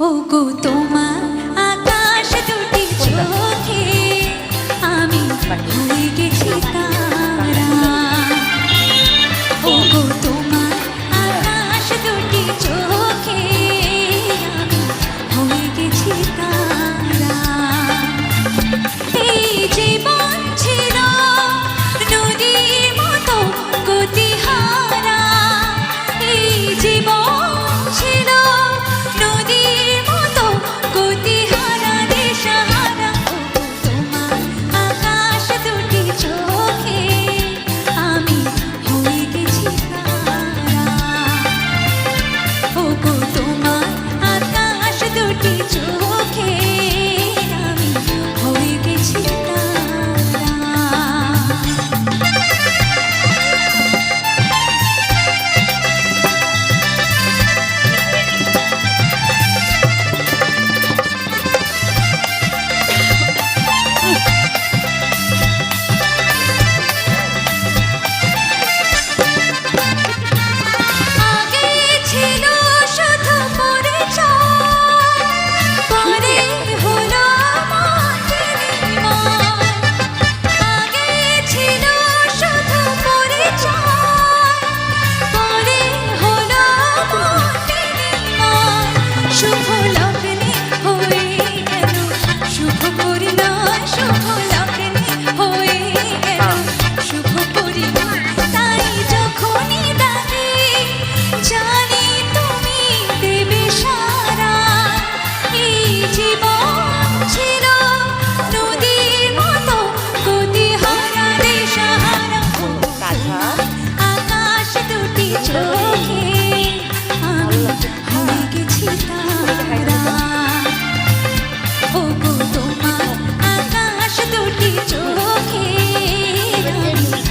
ও গো তোমার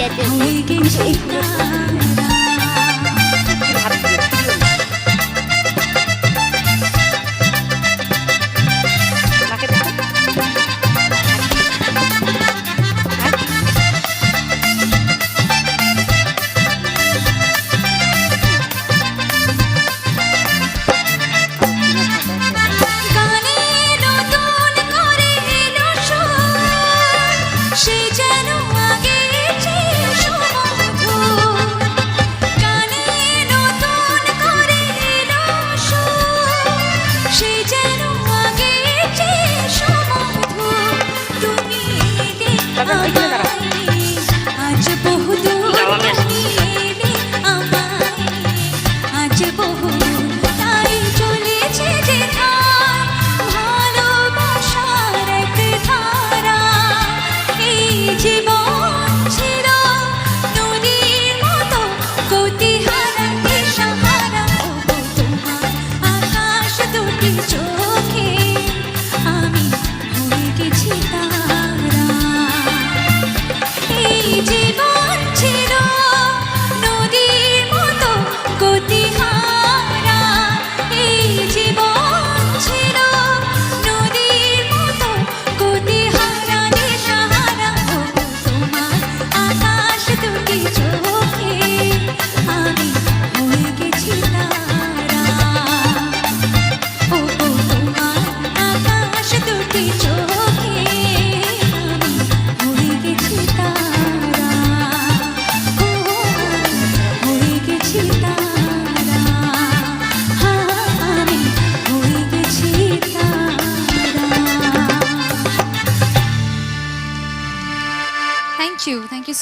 Yeah, 祷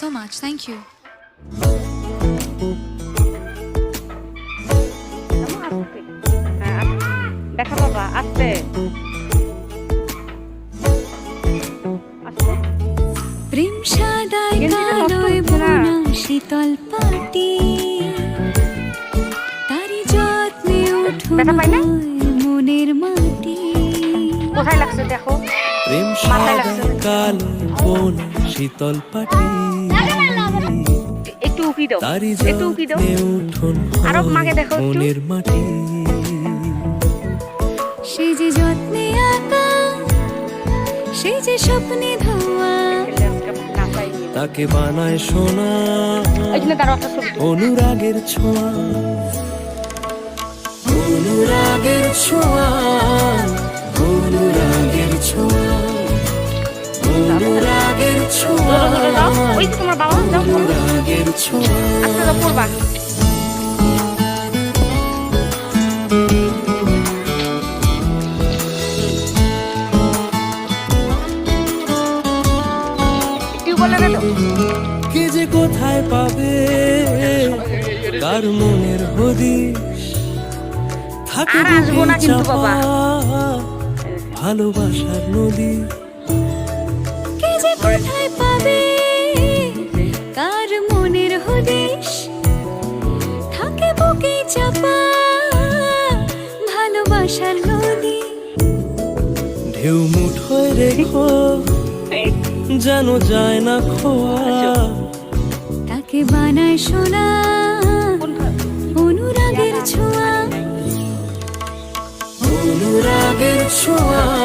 so much. Thank you. দেখা বাবা আসতে প্রেম সাদায় শীতল পাটি। তারি যত্নে মনের মাটি। কোথায় লাগছে দেখো? প্রেম কালো শীতল পাটি। দাও দাও আরও মাকে দেখো একটু। সেই যে যত্নে সেই যে স্বপ্নে ধোয়া। তাকে বানায় সোনা। অনুরাগের ছোঁয়া। অনুরাগের ছোঁয়া। অনুরাগের ছোঁয়া। অনুরাগের ছোঁয়া। ওই তোমার বাবা। কে যে কোথায় পাবে? কার মনের হদিশ? থাকে চাপা ভালোবাসার নদী। কে যে কোথায় হদিশ থাকে বুকে চাপা ভালোবাসার নদী। ঢেউ মুঠোয় রেখো যেন যায় না খোয়া। তাকে বানায় সোনা অনুরাগের ছোঁয়া। অনুরাগের ছোঁয়া।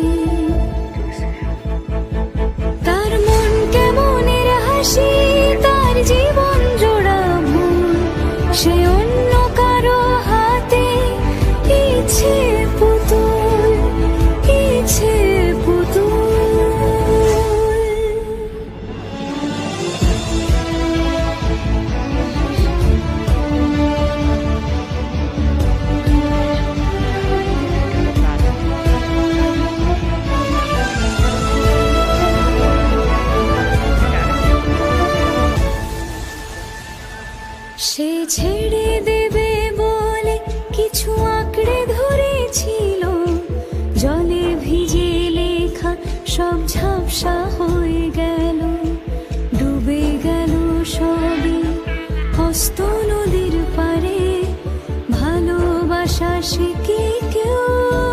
ভালোবাসা সে কি কেউ